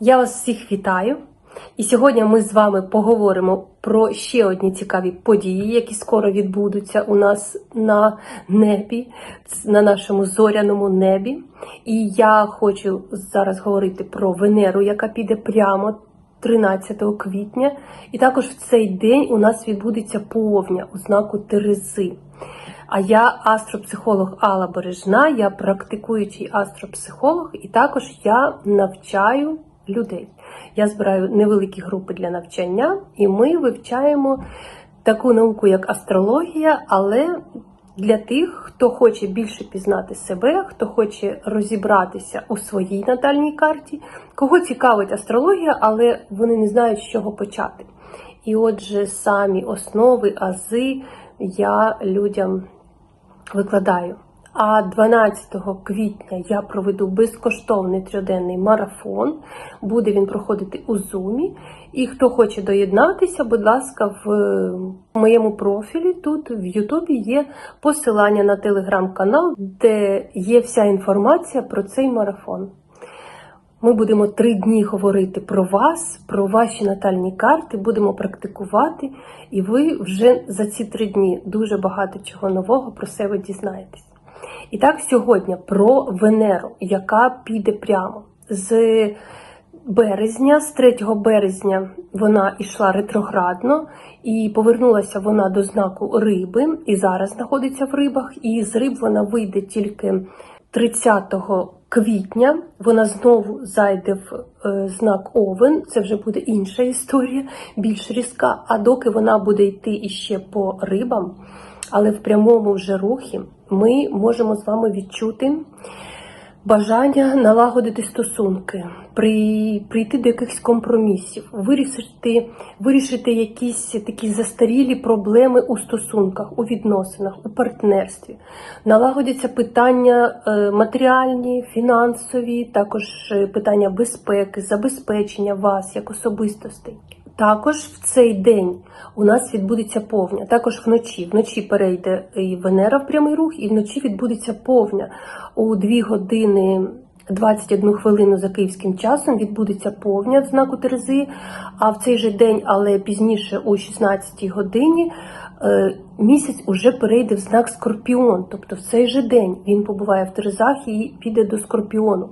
Я вас всіх вітаю. І сьогодні ми з вами поговоримо про ще одні цікаві події, які скоро відбудуться у нас на небі, на нашому зоряному небі. І я хочу зараз говорити про Венеру, яка піде прямо 13 квітня. І також в цей день у нас відбудеться повня у знаку Терези. А я астропсихолог Алла Бережна, я практикуючий астропсихолог, і також я навчаю людей. Я збираю невеликі групи для навчання, і ми вивчаємо таку науку, як астрологія, але для тих, хто хоче більше пізнати себе, хто хоче розібратися у своїй натальній карті, кого цікавить астрологія, але вони не знають, з чого почати. І отже, самі основи, ази я людям викладаю. А 12 квітня я проведу безкоштовний трьоденний марафон. Буде він проходити у Зумі. І хто хоче доєднатися, будь ласка, в моєму профілі тут в Ютубі є посилання на телеграм-канал, де є вся інформація про цей марафон. Ми будемо три дні говорити про вас, про ваші натальні карти, будемо практикувати, і ви вже за ці три дні дуже багато чого нового про себе дізнаєтесь. І так, сьогодні про Венеру, яка піде прямо з березня, з 3 березня вона йшла ретроградно, і повернулася вона до знаку риби, і зараз знаходиться в рибах. І з риб вона вийде тільки 30 квітня. Вона знову зайде в е, знак Овен. Це вже буде інша історія, більш різка. А доки вона буде йти іще по рибам, але в прямому вже рухі, ми можемо з вами відчути бажання налагодити стосунки, при, прийти до якихось компромісів, вирішити, вирішити якісь такі застарілі проблеми у стосунках, у відносинах, у партнерстві. Налагодяться питання е, матеріальні, фінансові, також е, питання безпеки, забезпечення вас як особистостей. Також в цей день у нас відбудеться повня. Також вночі. Вночі перейде і Венера в прямий рух, і вночі відбудеться повня. У 2 години 21 хвилину за київським часом відбудеться повня в знаку Терези. А в цей же день, але пізніше, о 16 годині, місяць уже перейде в знак Скорпіон. Тобто в цей же день він побуває в Терезах і піде до Скорпіону.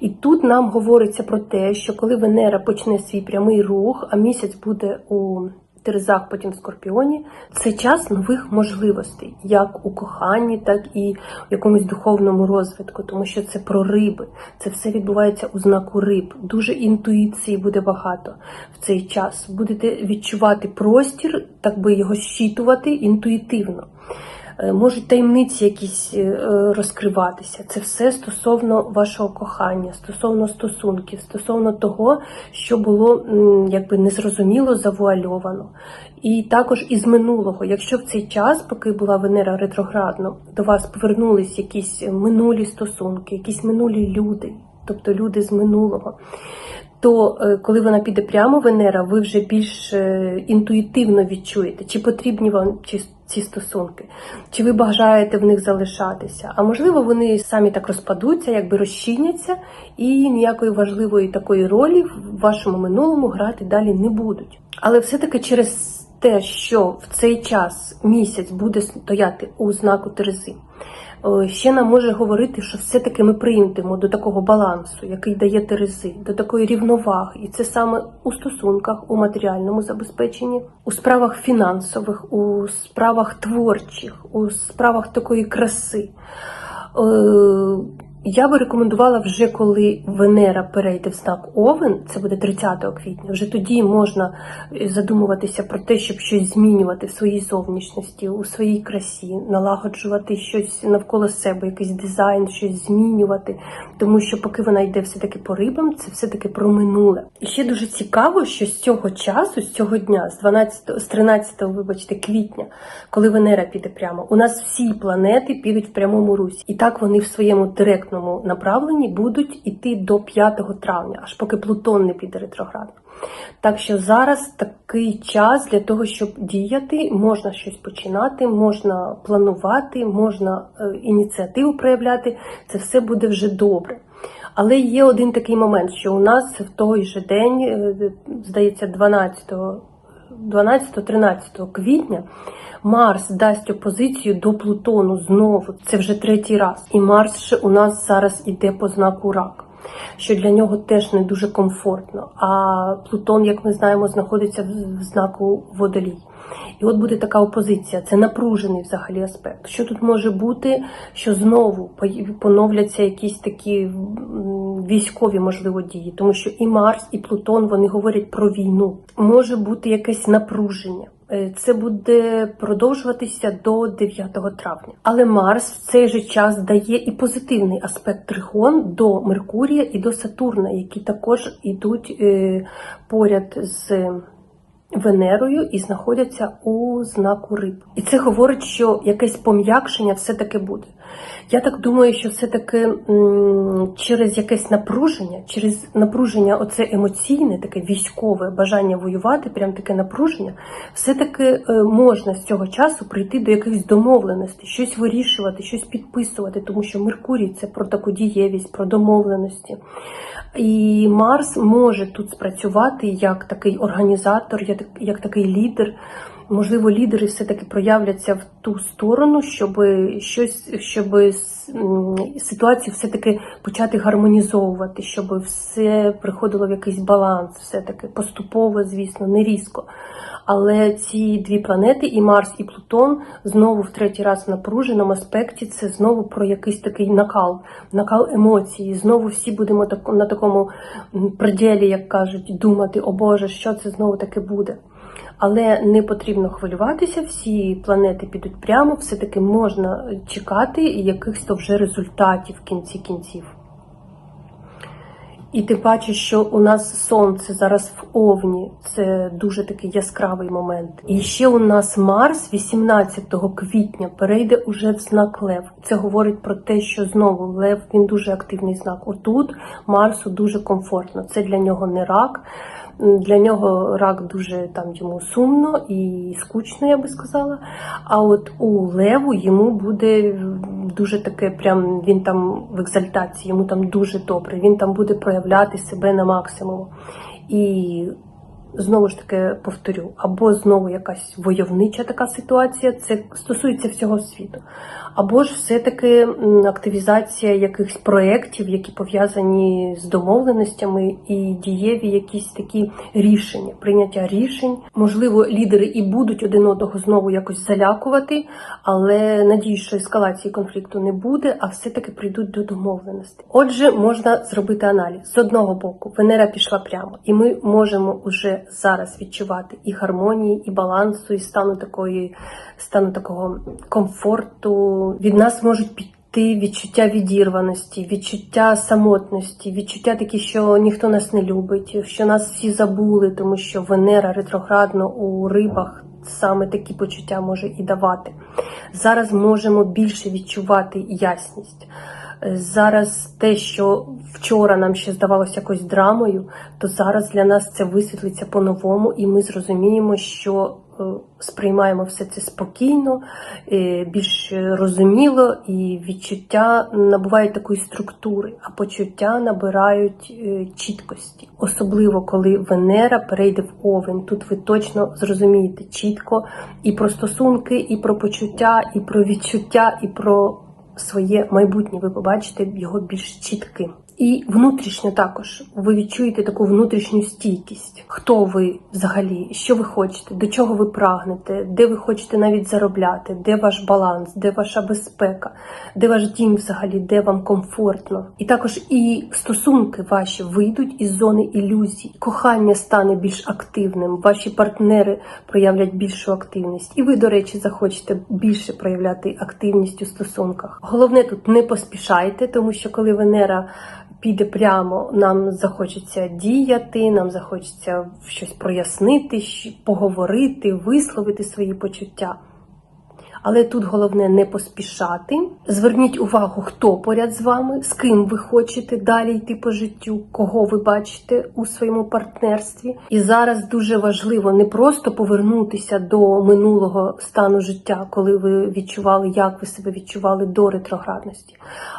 І тут нам говориться про те, що коли Венера почне свій прямий рух, а місяць буде у Терезах, потім в Скорпіоні, це час нових можливостей, як у коханні, так і в якомусь духовному розвитку, тому що це про риби. Це все відбувається у знаку риб. Дуже інтуїції буде багато в цей час. Будете відчувати простір, так би його щитувати інтуїтивно. Е, Можуть таємниці якісь е, розкриватися. Це все стосовно вашого кохання, стосовно стосунків, стосовно того, що було якби незрозуміло завуальовано. І також із минулого, якщо в цей час, поки була Венера ретроградно, до вас повернулись якісь минулі стосунки, якісь минулі люди, тобто люди з минулого. То е, коли вона піде прямо Венера, ви вже більш е, інтуїтивно відчуєте, чи потрібні вам ці, ці стосунки, чи ви бажаєте в них залишатися. А можливо, вони самі так розпадуться, якби розчиняться, і ніякої важливої такої ролі в вашому минулому грати далі не будуть. Але все-таки через те, що в цей час місяць буде стояти у знаку Терези, е, ще нам може говорити, що все-таки ми прийдемо до такого балансу, який дає Терези, до такої рівноваги. І це саме у стосунках, у матеріальному забезпеченні, у справах фінансових, у справах творчих, у справах такої краси. Я би рекомендувала вже коли Венера перейде в знак Овен, це буде 30 квітня. Вже тоді можна е, задумуватися про те, щоб щось змінювати в своїй зовнішності, у своїй красі, налагоджувати щось навколо себе, якийсь дизайн, щось змінювати. Тому що поки вона йде все-таки по рибам, це все-таки про минуле. І ще дуже цікаво, що з цього часу, з цього дня, з 12, з 13, вибачте, квітня, коли Венера піде прямо, у нас всі планети підуть в прямому русі. І так вони в своєму директному направленні будуть іти до 5 травня, аж поки Плутон не піде ретроградно. Так що зараз такий час для того, щоб діяти, можна щось починати, можна планувати, можна е, ініціативу проявляти. Це все буде вже добре. Але є один такий момент, що у нас в той же день, е, здається, 12 12-13 квітня Марс дасть опозицію до Плутону знову. Це вже третій раз. І Марс ще у нас зараз іде по знаку рак, що для нього теж не дуже комфортно. А Плутон, як ми знаємо, знаходиться в- знаку водолій. І от буде така опозиція. Це напружений взагалі аспект. Що тут може бути, що знову поновляться якісь такі військові можливо дії, тому що і Марс, і Плутон вони говорять про війну. Може бути якесь напруження. Е, Це буде продовжуватися до 9 травня. Але Марс в цей же час дає і позитивний аспект трихон до Меркурія і до Сатурна, які також йдуть е, поряд з Венерою і знаходяться у знаку риб. І це говорить, що якесь пом'якшення все-таки буде. Я так думаю, що все-таки через якесь напруження, через напруження, оце емоційне, таке військове бажання воювати, прям таке напруження, все-таки е, можна з цього часу прийти до якихось домовленостей, щось вирішувати, щось підписувати, тому що Меркурій це про таку дієвість, про домовленості. І Марс може тут спрацювати як такий організатор, як, як такий лідер. Можливо, лідери все-таки проявляться в ту сторону, щоб щось, щоб ситуацію все-таки почати гармонізовувати, щоб все приходило в якийсь баланс, все-таки поступово, звісно, не різко. Але ці дві планети, і Марс, і Плутон, знову в третій раз в напруженому аспекті, це знову про якийсь такий накал, накал емоцій. Знову всі будемо так, на такому пределі, як кажуть, думати, о Боже, що це знову таке буде. Але не потрібно хвилюватися, всі планети підуть прямо, все-таки можна чекати якихось вже результатів в кінці кінців. І ти бачиш, що у нас сонце зараз в Овні, це дуже такий яскравий момент. І ще у нас Марс 18 квітня перейде уже в знак Лев. Це говорить про те, що знову Лев він дуже активний знак. Отут Марсу дуже комфортно. Це для нього не рак. Для нього рак дуже там йому сумно і скучно, я би сказала. А от у Леву йому буде дуже таке, прям він там в екзальтації, йому там дуже добре. Він там буде проявляти себе на максимум. І знову ж таки повторю, або знову якась войовнича така ситуація, це стосується всього світу. Або ж все-таки активізація якихось проєктів, які пов'язані з домовленостями і дієві якісь такі рішення, прийняття рішень. Можливо, лідери і будуть один одного знову якось залякувати, але надію, що ескалації конфлікту не буде, а все-таки прийдуть до домовленості. Отже, можна зробити аналіз з одного боку. Венера пішла прямо, і ми можемо уже зараз відчувати і гармонії, і балансу, і стану такої, стану такого комфорту. Від нас можуть піти відчуття відірваності, відчуття самотності, відчуття такі, що ніхто нас не любить, що нас всі забули, тому що Венера ретроградно у рибах. Саме такі почуття може і давати. Зараз можемо більше відчувати ясність. Зараз те, що вчора нам ще здавалося якось драмою, то зараз для нас це висвітлиться по-новому, і ми зрозуміємо, що е, сприймаємо все це спокійно, е, більш розуміло, і відчуття набувають такої структури, а почуття набирають е, чіткості. Особливо коли Венера перейде в Овен. Тут ви точно зрозумієте чітко і про стосунки, і про почуття, і про відчуття, і про своє майбутнє, ви побачите його більш чітким. І внутрішньо також ви відчуєте таку внутрішню стійкість. Хто ви взагалі, що ви хочете, до чого ви прагнете, де ви хочете навіть заробляти, де ваш баланс, де ваша безпека, де ваш дім взагалі, де вам комфортно. І також і стосунки ваші вийдуть із зони ілюзій. Кохання стане більш активним, ваші партнери проявлять більшу активність. І ви, до речі, захочете більше проявляти активність у стосунках. Головне тут не поспішайте, тому що коли Венера піде прямо, нам захочеться діяти, нам захочеться щось прояснити, поговорити, висловити свої почуття. Але тут головне не поспішати. Зверніть увагу, хто поряд з вами, з ким ви хочете далі йти по життю, кого ви бачите у своєму партнерстві. І зараз дуже важливо не просто повернутися до минулого стану життя, коли ви відчували, як ви себе відчували до ретроградності,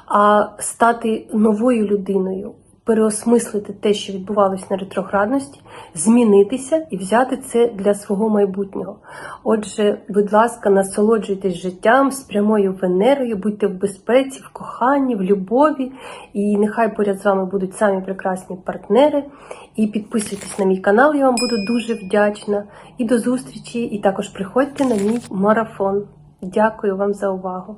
а стати новою людиною. Переосмислити те, що відбувалось на ретроградності, змінитися і взяти це для свого майбутнього. Отже, будь ласка, насолоджуйтесь життям з прямою Венерою, будьте в безпеці, в коханні, в любові, і нехай поряд з вами будуть самі прекрасні партнери. І підписуйтесь на мій канал, я вам буду дуже вдячна. І до зустрічі, і також приходьте на мій марафон. Дякую вам за увагу!